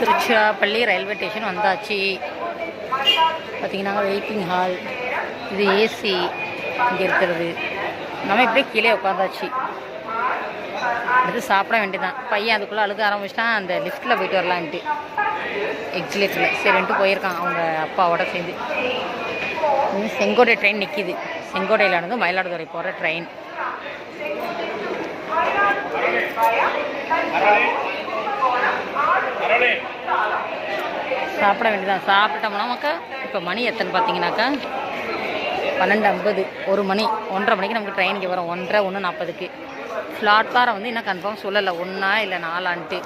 Tiruchirappalli railway station வந்தாச்சு. பார்த்தீங்கன்னா waiting hall இது ஏசி இங்கே இருக்கிறது. நம்ம இப்படியே கீழே உட்காந்தாச்சு அடுத்து சாப்பிட வேண்டியதான் பையன் அதுக்குள்ளே அழுக ஆரம்பிச்சிட்டான். அந்த லிஃப்ட்டில் போயிட்டு வரலான்ட்டு. எக்ஸிலேட்டரில் சரின்ட்டு போயிருக்கான் அவங்க அப்பாவோட சேர்ந்து. இன்னும் செங்கோட்டை ட்ரெயின் நிற்கிது செங்கோட்டையில மயிலாடுதுறை போகிற ட்ரெயின் சாப்பிட வேண்டியதான் சாப்பிட்டோம்னாக்கா இப்போ மணி எத்தனை பார்த்தீங்கன்னாக்கா? பன்னெண்டு ஐம்பது ஒரு மணி ஒன்றரை மணிக்கு நமக்கு ட்ரெயினுக்கு வரும். ஒன்றரை ஒன்று நாற்பதுக்கு. பிளாட்ஃபாரம் வந்து இன்னும் கன்ஃபார்ம் சொல்லலை. ஒன்றா இல்லை நாலான்ட்டு.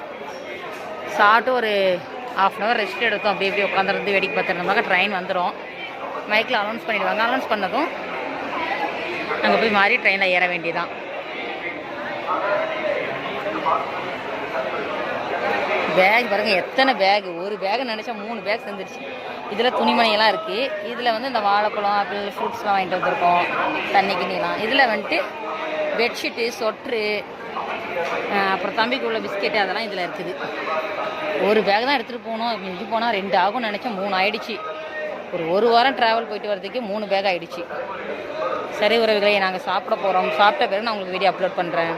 சாப்பிட்டு ஒரு ஆஃப் அன் ஹவர் ரெஸ்ட் எடுத்தோம். அப்படி இப்படி உட்காந்துருந்து வேடிக்கை பார்த்துருந்தோம்னாக்கா ட்ரெயின் வந்துடும் மைக்கில் அனௌன்ஸ் பண்ணிடுவாங்க. அனௌன்ஸ் பண்ணதும் அங்கே போய் மாறி ட்ரெயினில் ஏற வேண்டியதான் பேக் பாருங்க எத்தனை பேக் ஒரு பேக் நினச்சா மூணு பேக் செஞ்சிருச்சு. இதில் துணிமணியெல்லாம் இருக்குது இதில் வந்து இந்த வாழைப்பழம் ஆப்பிள் ஃப்ரூட்ஸ்லாம் வாங்கிட்டு வந்திருக்கோம். தண்ணி கிண்ணிலாம். இதில் வந்துட்டு பெட்ஷீட்டு சொட்ரு அப்புறம் தம்பிக்கு உள்ள பிஸ்கெட்டு அதெல்லாம் இதில் இருக்குது. ஒரு பேக் தான் எடுத்துகிட்டு போகணும். மிஞ்சி போனால் ரெண்டு ஆகும் நினச்சா மூணு ஆயிடுச்சு. ஒரு ஒரு வாரம் ட்ராவல் போயிட்டு வரதுக்கு மூணு பேக் ஆயிடுச்சு. சரி உறவுகளை நாங்கள் சாப்பிட போகிறோம் சாப்பிட்ட பிறகு நான் உங்களுக்கு வீடியோ அப்லோட் பண்ணுறேன்